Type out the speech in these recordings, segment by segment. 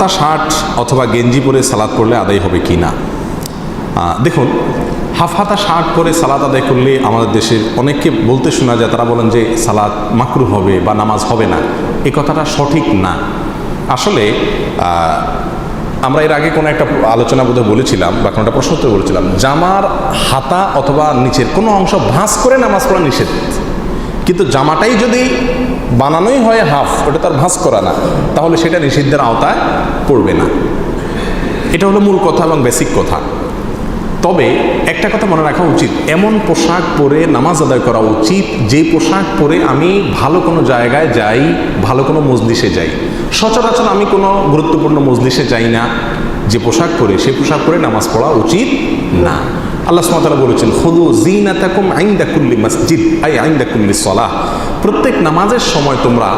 তা শার্ট অথবা গেঞ্জি পরে সালাদ পড়লে আদায় হবে কি না? দেখুন হাফ হাতা শার্ট পরে সালাদ আদায় করলে আমাদের দেশের অনেককে বলতে শোনা যায়, তারা বলেন যে সালাদ মাকরু হবে বা নামাজ হবে না। এ কথাটা সঠিক না। আসলে আমরা এর আগে কোনো একটা আলোচনা বোধহয় বলেছিলাম বা কোনো একটা প্রশ্ন বলেছিলাম, জামার হাতা অথবা নিচের কোনো অংশ ভাঁজ করে নামাজ পড়া নিষেধ। কিন্তু জামাটাই যদি বানানোই হয় হাফ, ওটা তার ভাঁজ করা না। তাহলে সেটা নিষিদ্ধের আওতায় পড়বে না। এটা হলো মূল কথা এবং বেসিক কথা। তবে একটা কথা মনে রাখা উচিত, এমন পোশাক পরে নামাজ আদায় করা উচিত, যে পোশাক পরে আমি ভালো কোনো জায়গায় যাই, ভালো কোনো মজলিসে যাই। সচরাচর আমি কোনো গুরুত্বপূর্ণ মজলিসে যাই না। যে পোশাক পরে সেই পোশাক পরে নামাজ পড়া উচিত না। আল্লাহ সুমাতালা বলেছেন খুদু জিনাতাকুম আইন্দা কুল্লি মসজিদ আই আইন্দা কুল্লি সলাহ। প্রত্যেক নামাজের সময় তোমরা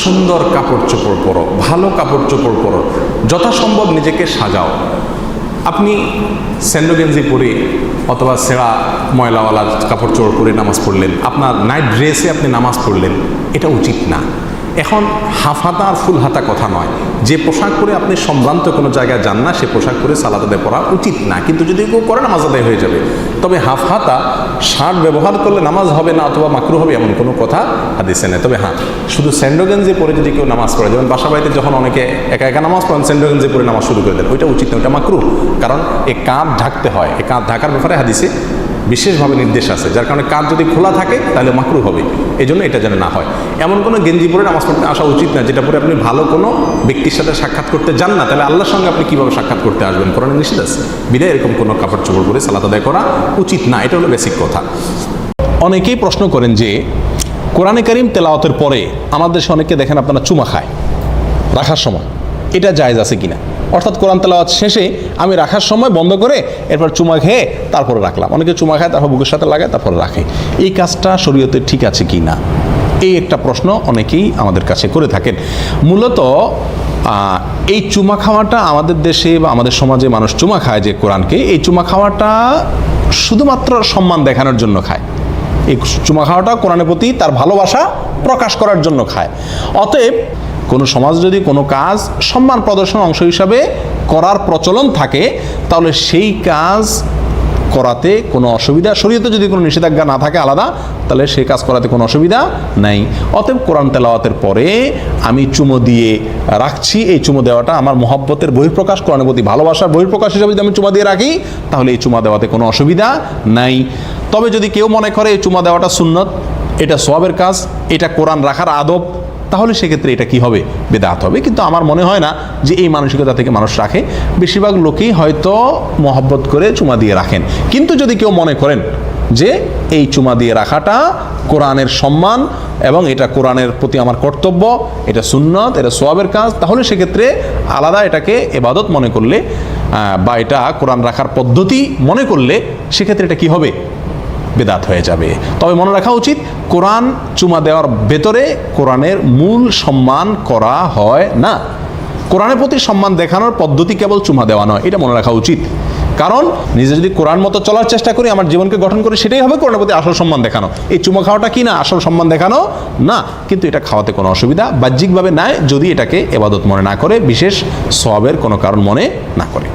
সুন্দর কাপড় চোপড় পরো, ভালো কাপড় চোপড় পরো, যথাসম্ভব নিজেকে সাজাও। আপনি স্যান্ডো গেঞ্জি পরে অথবা সেরা ময়লাওয়ালা কাপড় চোপড় পরে নামাজ পড়লেন, আপনার নাইট ড্রেসে আপনি নামাজ পড়লেন, এটা উচিত না। এখন হাফ আর ফুল হাতা কথা নয়। যে পোশাক পরে আপনি সম্ভ্রান্ত কোনো জায়গায় যান না, সে পোশাক পরে সালাদ আদায় পড়া উচিত না। কিন্তু যদি কেউ করে, নামাজ আদায় হয়ে যাবে। তবে হাফ হাতা শার্ট ব্যবহার করলে নামাজ হবে না অথবা মাকরু হবে এমন কোনো কথা হাদিসে নেই। তবে হ্যাঁ শুধু স্যান্ডো গেঞ্জি পরে যদি কেউ নামাজ পড়ে, যেমন বাসা বাড়িতে যখন অনেকে একা একা নামাজ পড়েন স্যান্ডো গেঞ্জি পরে নামাজ শুরু করে দেন। ওইটা উচিত না, ওইটা মাকরু। কারণ এ কাঁধ ঢাকতে হয়। এ কাঁধ ঢাকার ব্যাপারে হাদিসে বিশেষভাবে নির্দেশ আছে, যার কারণে কাজ যদি খোলা থাকে তাহলে মাকরু হবে এই জন্য এটা যেন না হয়। এমন কোনো গেঞ্জি পরে নামাজ পড়তে আসা উচিত না, যেটা পরে আপনি ভালো কোনো ব্যক্তির সাথে সাক্ষাৎ করতে যান না, তাহলে আল্লাহর সঙ্গে আপনি কীভাবে সাক্ষাৎ করতে আসবেন? কোরআনে নিষেধ আছে। বিদায় এরকম কোনো কাপড় চোপড় পরে সালাত আদায় করা উচিত না, এটা হলো বেসিক কথা। অনেকেই প্রশ্ন করেন যে, কোরআনে করিম তেলাওয়াতের পরে আমাদের দেশে অনেকে দেখেন আপনারা চুমা খায়, রাখার সময়। এটা জায়েজ আছে কিনা? অর্থাৎ কোরআন তেলাওয়াত শেষে আমি রাখার সময় বন্ধ করে এরপর চুমা খেয়ে তারপরে রাখলাম। অনেকে চুমা খায়, তারপর বুকের সাথে লাগায়, তারপরে রাখে। এই কাজটা শরীয়তে ঠিক আছে কি না এই একটা প্রশ্ন অনেকেই আমাদের কাছে করে থাকেন। মূলত এই চুমা খাওয়াটা আমাদের দেশে বা আমাদের সমাজে মানুষ চুমা খায় যে কোরআনকে, এই চুমা খাওয়াটা শুধুমাত্র সম্মান দেখানোর জন্য খায়। এই চুমা খাওয়াটা কোরআনের প্রতি তার ভালোবাসা প্রকাশ করার জন্য খায়। অতএব কোনো সমাজ যদি কোনো কাজ সম্মান প্রদর্শন অংশ হিসাবে করার প্রচলন থাকে, তাহলে সেই কাজ করাতে কোনো অসুবিধা, শরীয়তে যদি কোনো নিষেধাজ্ঞা না থাকে আলাদা, তাহলে সেই কাজ করাতে কোনো অসুবিধা নাই। অতএব কোরআন তেলাওয়াতের পরে আমি চুমো দিয়ে রাখছি। এই চুমো দেওয়াটা আমার মহব্বতের বহিঃপ্রকাশ, কোরআনের প্রতি ভালোবাসার বহিঃপ্রকাশ হিসাবে যদি আমি চুমা দিয়ে রাখি, তাহলে এই চুমা দেওয়াতে কোনো অসুবিধা নাই। তবে যদি কেউ মনে করে এই চুমা দেওয়াটা সুন্নত, এটা সোয়াবের কাজ, এটা কোরআন রাখার আদব তাহলে সেক্ষেত্রে এটা কি হবে? বেদাত হবে। কিন্তু আমার মনে হয় না যে এই মানসিকতা থেকে মানুষ রাখে। বেশিরভাগ লোকেই হয়তো মহব্বত করে চুমা দিয়ে রাখেন। কিন্তু যদি কেউ মনে করেন যে এই চুমা দিয়ে রাখাটা কোরআনের সম্মান এবং এটা কোরআনের প্রতি আমার কর্তব্য, এটা সুন্নত, এটা সোয়াবের কাজ, তাহলে সেক্ষেত্রে আলাদা এটাকে এবাদত মনে করলে বা এটা কোরআন রাখার পদ্ধতি মনে করলে সেক্ষেত্রে এটা কি হবে? বেদাত হয়ে যাবে। তবে মনে রাখা উচিত, কোরআন চুমা দেওয়ার ভেতরে কোরআনের মূল সম্মান করা হয় না। কোরআনের প্রতি সম্মান দেখানোর পদ্ধতি কেবল চুমা দেওয়া নয়, এটা মনে রাখা উচিত। কারণ নিজে যদি কোরআন মতো চলার চেষ্টা করি, আমার জীবনকে গঠন করে সেটাই হবে কোরআনের প্রতি আসল সম্মান দেখানো। এই চুমা খাওয়াটা কি না, আসল সম্মান দেখানো? না, কিন্তু এটা খাওয়াতে কোনো অসুবিধা, বাহ্যিকভাবে নাই, যদি এটাকে এবাদত মনে না করে, বিশেষ সবের কোনো কারণ মনে না করে।